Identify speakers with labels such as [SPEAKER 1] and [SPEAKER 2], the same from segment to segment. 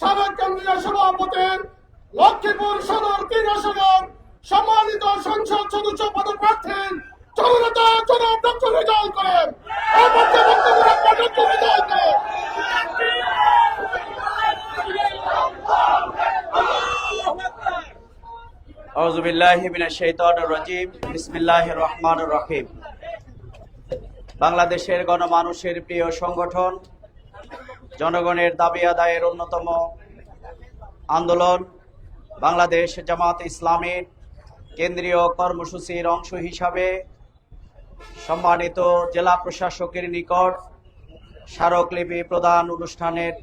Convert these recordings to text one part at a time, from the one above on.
[SPEAKER 1] সাবেক কেন্দ্রীয় সভাপতি লক্ষ্মীপুর সদর তিন আসনের সম্মানিত সংসদ সদস্য পদপ্রার্থী জননেতা জনাব ডক্টর করেন
[SPEAKER 2] বাংলাদেশের গণমানুষের প্রিয় সংগঠন জনগণের দাবি আদায়ের অন্যতম আন্দোলন বাংলাদেশ জামাত ইসলামের কেন্দ্রীয় কর্মসূচির অংশ হিসাবে সম্মানিত জেলা প্রশাসকের নিকট স্মারকলিপি প্রদান অনুষ্ঠানের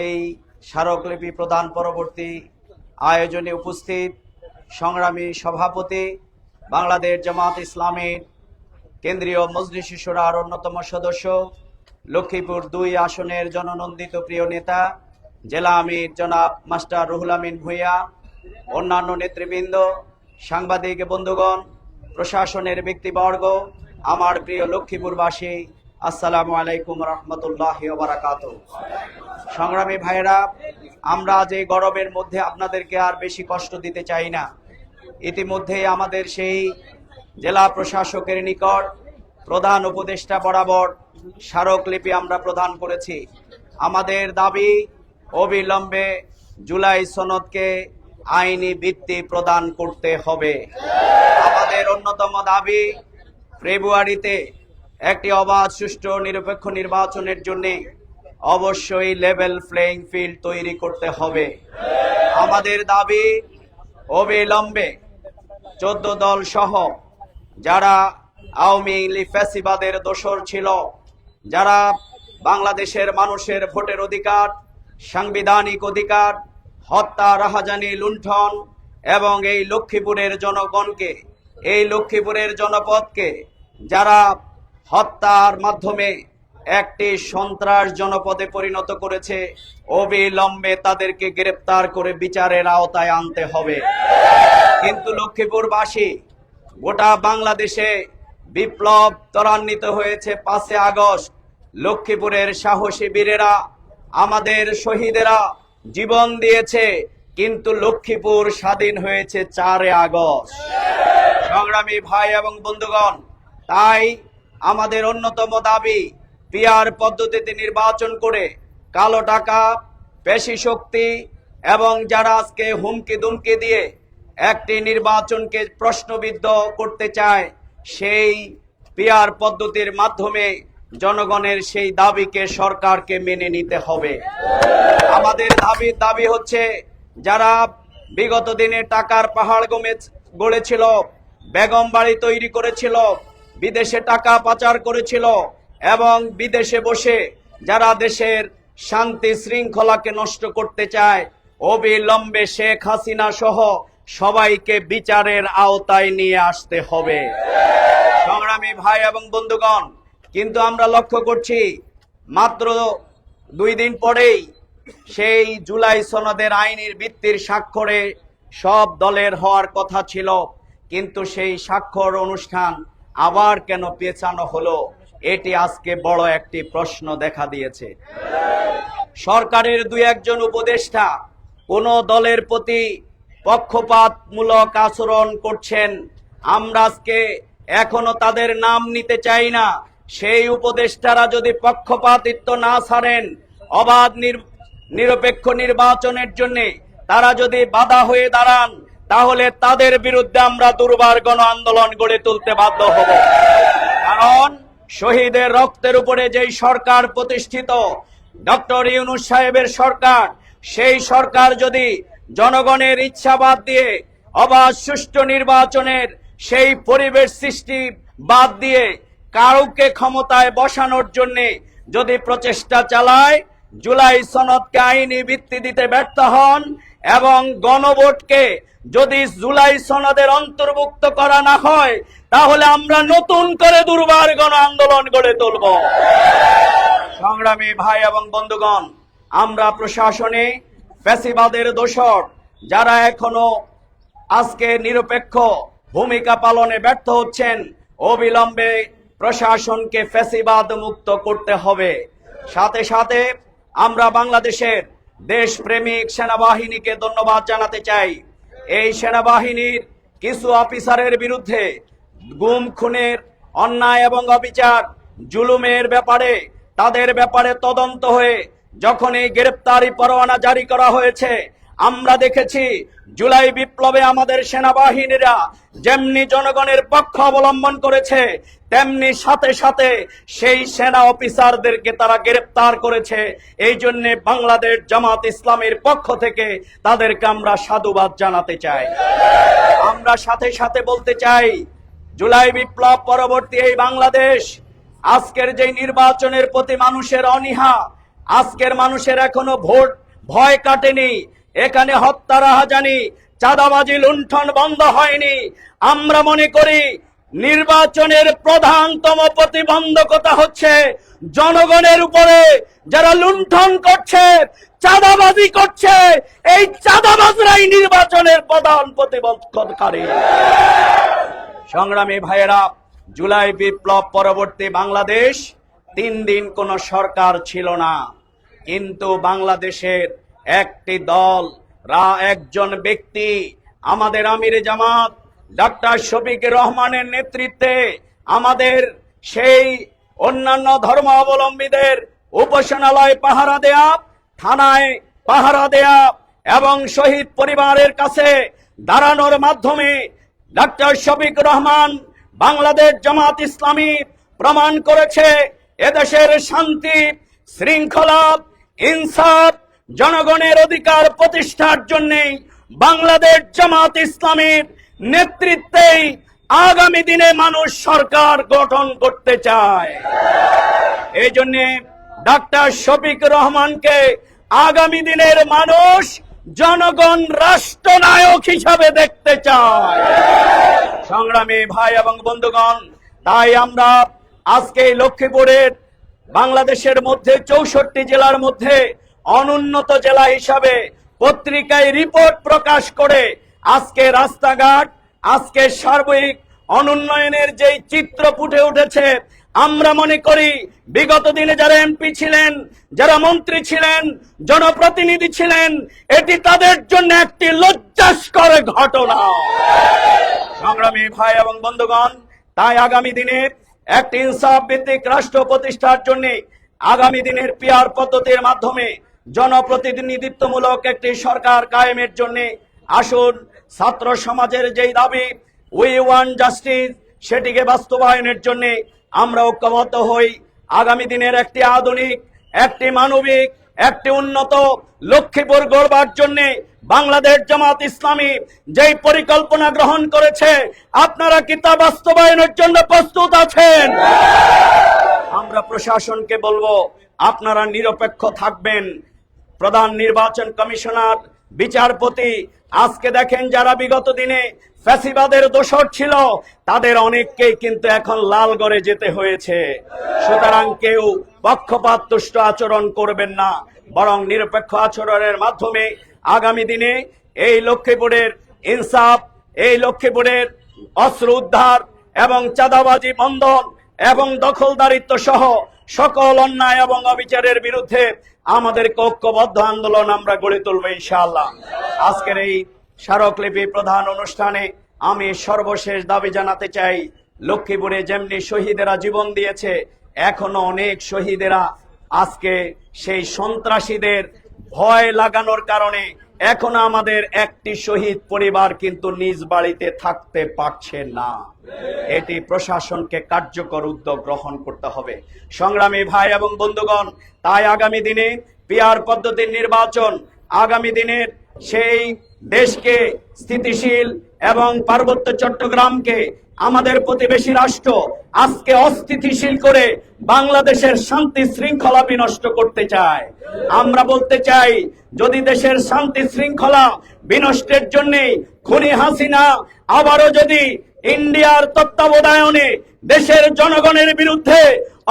[SPEAKER 2] এই স্মারকলিপি প্রদান পরবর্তী আয়োজনে উপস্থিত সংগ্রামী সভাপতি বাংলাদেশ জামাত ইসলামের কেন্দ্রীয় মজলিস শিশুরার অন্যতম সদস্য লক্ষ্মীপুর দুই আসনের জননন্দিত প্রিয় নেতা, জেলা আমির জনাব মাস্টার রুহুল আমিন ভূঁইয়া, অন্যান্য নেতৃবৃন্দ, সাংবাদিক বন্ধুগণ, প্রশাসনের ব্যক্তিবর্গ, আমার প্রিয় লক্ষ্মীপুরবাসী, আসসালামু আলাইকুম রহমতুল্লাহ বারাকাত সংগ্রামী ভাইরা আমরা যে গরমের মধ্যে আপনাদেরকে আর বেশি কষ্ট দিতে চাই না ইতিমধ্যে আমাদের সেই জেলা প্রশাসকের নিকট প্রধান উপদেষ্টা বরাবর স্মারকলিপি আমরা প্রদান করেছি। আমাদের দাবি অবিলম্বে জুলাই সনদকে আইনি ভিত্তি প্রদান করতে হবে। আমাদের অন্যতম দাবি ফেব্রুয়ারিতে একটি অবাধ, সুষ্ঠু, নিরপেক্ষ নির্বাচনের জন্য অবশ্যই লেভেল প্লেইং ফিল্ড তৈরি করতে হবে। আমাদের দাবি অবিলম্বে চোদ্দ দল সহ যারা আওয়ামী লীগ ফ্যাসিবাদের দোসর ছিল যারা বাংলাদেশের মানুষের ভোটের অধিকার, সাংবিধানিক অধিকার, হত্যা, রাহাজানি, লুণ্ঠন এবং এই লক্ষ্মীপুরের জনগণকে, এই লক্ষ্মীপুরের জনপদকে যারা হত্যার মাধ্যমে একটি সন্ত্রাস জনপদে পরিণত করেছে, অবিলম্বে তাদেরকে গ্রেপ্তার করে বিচারের আওতায় আনতে হবে। কিন্তু লক্ষ্মীপুরবাসী গোটা বাংলাদেশে বিপ্লব ত্বরান্বিত হয়েছে পাঁচে আগস্ট। লক্ষ্মীপুরের সাহসী বীরেরা, আমাদের শহীদেরা জীবন দিয়েছে, কিন্তু লক্ষ্মীপুর স্বাধীন হয়েছে চারে আগস্ট। সংগ্রামী ভাই এবং বন্ধুগণ, তাই আমাদের অন্যতম দাবি, পিয়ার পদ্ধতিতে নির্বাচন করে কালো টাকা, পেশি শক্তি এবং যারা আজকে হুমকি দুমকি দিয়ে একটি নির্বাচনকে প্রশ্নবিদ্ধ করতে চায়, সেই পিয়ার পদ্ধতির মাধ্যমে জনগণের সেই দাবিকে সরকারকে মেনে নিতে হবে। আমাদের দাবি দাবি হচ্ছে যারা বিগত দিনে টাকার পাহাড় গমে গড়েছিল, বেগম বাড়ি তৈরি করেছিল, বিদেশে টাকা পাচার করেছিল এবং বিদেশে বসে যারা দেশের শান্তি শৃঙ্খলাকে নষ্ট করতে চায়, অবিলম্বে শেখ হাসিনা সহ সবাইকে বিচারের আওতায় নিয়ে আসতে হবে। সংগ্রামী ভাই এবং বন্ধুগণ কিন্তু আমরা লক্ষ্য করছি, মাত্র দুই দিন পরেই সেই জুলাই সনদের আইনের ভিত্তির স্বাক্ষরে সব দলের হওয়ার কথা ছিল, কিন্তু সেই স্বাক্ষর অনুষ্ঠান আবার কেন পেছানো হলো, এটি আজকে বড় একটি প্রশ্ন দেখা দিয়েছে। সরকারের দুই একজন উপদেষ্টা কোন দলের প্রতি পক্ষপাতমূলক আচরণ করছেন, আমরা আজকে এখনও তাদের নাম নিতে চাই না। সেই উপদেষ্টারা যদি পক্ষপাতিত্ব না ছাড়েন, অবাধ নির- নিরপেক্ষ নির্বাচনের জন্য তারা যদি বাধা হয়ে দাঁড়ান, তাহলে তাদের বিরুদ্ধে আমরা দুর্বার গণ আন্দোলন গড়ে তুলতে বাধ্য হব। কারণ শহীদের রক্তের উপরে যেই সরকার প্রতিষ্ঠিত, ডক্টর ইউনুস সাহেবের সরকার, সেই সরকার যদি জনগণের ইচ্ছা বাদ দিয়ে অবাধ সুষ্ঠু নির্বাচনের সেই পরিবেশ সৃষ্টি বাদ দিয়ে কাউকে ক্ষমতায় বসানোর জন্য যদি প্রচেষ্টা চালায়, জুলাই সনদকে আইনি ভিত্তি দিতে ব্যর্থ হন এবং গণভোটকে যদি জুলাই সনদের অন্তর্ভুক্ত করা না হয়, তাহলে আমরা নতুন করে দুর্বার গণ আন্দোলন গড়ে তুলব। সংগ্রামী ভাই এবং বন্ধুগণ, আমরা প্রশাসনে ফ্যাসিবাদের দোষর যারা এখনও আজকে নিরপেক্ষ ভূমিকা পালনে ব্যর্থ হচ্ছেন, অবিলম্বে প্রশাসনকে ফ্যাসিবাদ মুক্ত করতে হবে। সাথে সাথে আমরা বাংলাদেশের দেশপ্রেমিক সেনাবাহিনীকে ধন্যবাদ জানাতে চাই। এই সেনাবাহিনীর কিছু অফিসারের বিরুদ্ধে গুম, খুনের, অন্যায় এবং অবিচার, জুলুমের ব্যাপারে, তাদের ব্যাপারে তদন্ত হয়ে যখন এই গ্রেপ্তারি পরোয়ানা জারি করা হয়েছে আমরা দেখেছি জুলাই বিপ্লবে আমাদের সেনাবাহিনীরা যেমনি জনগণের পক্ষ অবলম্বন করেছে, তেমনি সাথে সাথে সেই সেনা অফিসারদেরকে তারা গ্রেপ্তার করেছে। এই জন্য বাংলাদেশ জামাত ইসলামের পক্ষ থেকে তাদেরকে আমরা সাধুবাদ জানাতে চাই। আমরা সাথে সাথে বলতে চাই, জুলাই বিপ্লব পরবর্তী এই বাংলাদেশ, আজকের যে নির্বাচনের প্রতি মানুষের অনীহা, আজকের মানুষের এখনও ভোট, ভয় কাটেনি। এখানে হত্যা রাহাজানি চাঁদাবাজি লুণ্ঠন বন্ধ হয়নি। আমরা মনে করি নির্বাচনের প্রধানতম প্রতিবন্ধকতা হচ্ছে জনগণের উপরে যারা লুণ্ঠন করছে, চাঁদাবাজি করছে, এই চাঁদাবাজরাই নির্বাচনের প্রধান প্রতিবন্ধকারী সংগ্রামী ভাইয়েরা, জুলাই বিপ্লব পরবর্তী বাংলাদেশ তিন দিন কোন সরকার ছিল না। কিন্তু বাংলাদেশের একটি দল, রা একজন ব্যক্তি। আমাদের আমির জামাত, ডাক্তার শফিক রহমানের নেতৃত্বে আমাদের সেই অন্যান্য ধর্ম অবলম্বীদের উপাসনালয় পাহারা দেয়া, থানায় পাহারা দেয়া এবং শহীদ পরিবারের কাছে দাঁড়ানোর মাধ্যমে ডাক্তার শফিক রহমান বাংলাদেশ জামাত ইসলামী প্রমাণ করেছে, এদেশের শান্তি, শৃঙ্খলা, ইনসাফ জনগণের অধিকার প্রতিষ্ঠার জন্য বাংলাদেশ জামাত ইসলামের নেতৃত্বেই আগামী দিনে মানুষ সরকার গঠন করতে চায়। এই জন্য ডাক্তার শফিক রহমানকে আগামী দিনের মানুষ জনগণ রাষ্ট্রনায়ক হিসাবে দেখতে চায়। সংগ্রামী ভাই এবং বন্ধুগণ, তাই আমরা আজকে লক্ষ্মীপুরের বাংলাদেশের মধ্যে, চৌষট্টি জেলার মধ্যে অনুন্নত জেলা হিসাবে পত্রিকায় রিপোর্ট প্রকাশ করে আজকে রাস্তাঘাট, আজকে সার্বিক অনুন্নয়নের যেই চিত্র ফুটে উঠেছে, আমরা মনে করি বিগত দিনে যারা এমপি ছিলেন, যারা মন্ত্রী ছিলেন, জনপ্রতিনিধি ছিলেন, এটি তাদের জন্য একটি লজ্জাস্কর ঘটনা। সংগ্রামী ভাই এবং বন্ধুগণ, তাই আগামী দিনে একটি ইনসাফ ভিত্তিক রাষ্ট্র প্রতিষ্ঠার জন্য আগামী দিনের পিয়ার পদ্ধতির মাধ্যমে জনপ্রতিনিধিত্বমূলক একটি সরকার কায়েমের জন্য আসুন, ছাত্র সমাজের যেই দাবি উই ওয়ান জাস্টিস সেটিকে বাস্তবায়নের জন্য আমরা ঐক্যবদ্ধ হই। আগামী দিনের একটি আধুনিক, একটি মানবিক, একটি উন্নত লক্ষ্মীপুর গড়বার জন্যে বাংলাদেশ জামাত ইসলামী যেই পরিকল্পনা গ্রহণ করেছে, আপনারা কি তা বাস্তবায়নের জন্য প্রস্তুত আছেন? আমরা প্রশাসনকে বলব, আপনারা নিরপেক্ষ থাকবেন। প্রধান নির্বাচন কমিশনার, বিচারপতি, আজকে দেখেন যারা বিগত দিনে ফ্যাসিবাদের দোষর ছিল, তাদের অনেককেই কিন্তু এখন লালগড়ে যেতে হয়েছে। সুতরাং কেউ পক্ষপাত তুষ্ট আচরণ করবেন না, বরং নিরপেক্ষ আচরণের মাধ্যমে আগামী দিনে এই লক্ষ্মীপুরের ইনসাফ, এই লক্ষ্মীপুরের অস্ত্র উদ্ধার এবং চাঁদাবাজি বন্ধন এবং দখলদারিত্ব সহ সকল অন্যায় এবং অবিচারের বিরুদ্ধে আমাদের ঐক্যবদ্ধ আন্দোলন আমরা গড়ে তুলবো ইনশাআল্লাহ। আজকের এই স্মারকলিপি প্রধান অনুষ্ঠানে আমি সর্বশেষ দাবি জানাতে চাই, লক্ষ্মীপুরে যেমনি শহীদেরা জীবন দিয়েছে, এখনও অনেক শহীদেরা আজকে সেই সন্ত্রাসীদের ভয় লাগানোর কারণে এখনও আমাদের একটি শহীদ পরিবার কিন্তু নিজ বাড়িতে থাকতে পারছে না। এটি প্রশাসনকে কার্যকর উদ্যোগ গ্রহণ করতে হবে। সংগ্রামী ভাই এবং বন্ধুগণ, তাই আগামী দিনে পিয়ার পদ্ধতির নির্বাচন আগামী দিনের সেই দেশকে স্থিতিশীল এবং পার্বত্য চট্টগ্রামকে আমাদের প্রতিবেশী রাষ্ট্র আজকে অস্থিতিশীল করে বাংলাদেশের শান্তি শৃঙ্খলা বিনষ্ট করতে চায়। আমরা বলতে চাই, যদি দেশের শান্তি শৃঙ্খলা বিনষ্টের জন্য খুনি হাসিনা আবারও যদি ইন্ডিয়ার তত্ত্বাবধায়নে দেশের জনগণের বিরুদ্ধে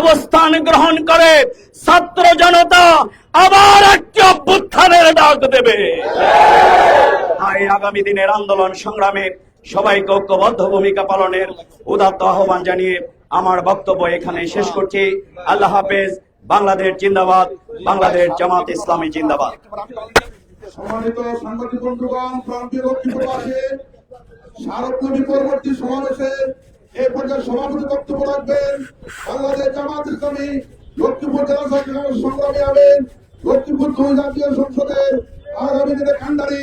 [SPEAKER 2] অবস্থান গ্রহণ করে, ছাত্র জনতা আবার একটি অভ্যুত্থানের ডাক দেবে। তাই আগামী দিনের আন্দোলন সংগ্রামে সবাইকে ঐক্যবদ্ধ ভূমিকা পালনের উদাত্ত আহ্বান জানিয়ে আমার বক্তব্য এখানে শেষ করছি। আল্লাহ হাফেজ, বাংলাদেশ জিন্দাবাদ, বাংলাদেশ জামাত ইসলামী জিন্দাবাদ।
[SPEAKER 3] সম্মানিত সাংবাদিক বন্ধুগণ, প্রান্তীয় স্মারকলিপি পরবর্তী সমাবেশে পর্যায়ে সভাপতি বক্তব্য রাখবেন। বাংলাদেশ জামাত ইসলামী লক্ষ্মীপুর জেলা সংগ্রামী লক্ষ্মীপুর জাতীয় সংসদের আগামী দিনে কান্ডারি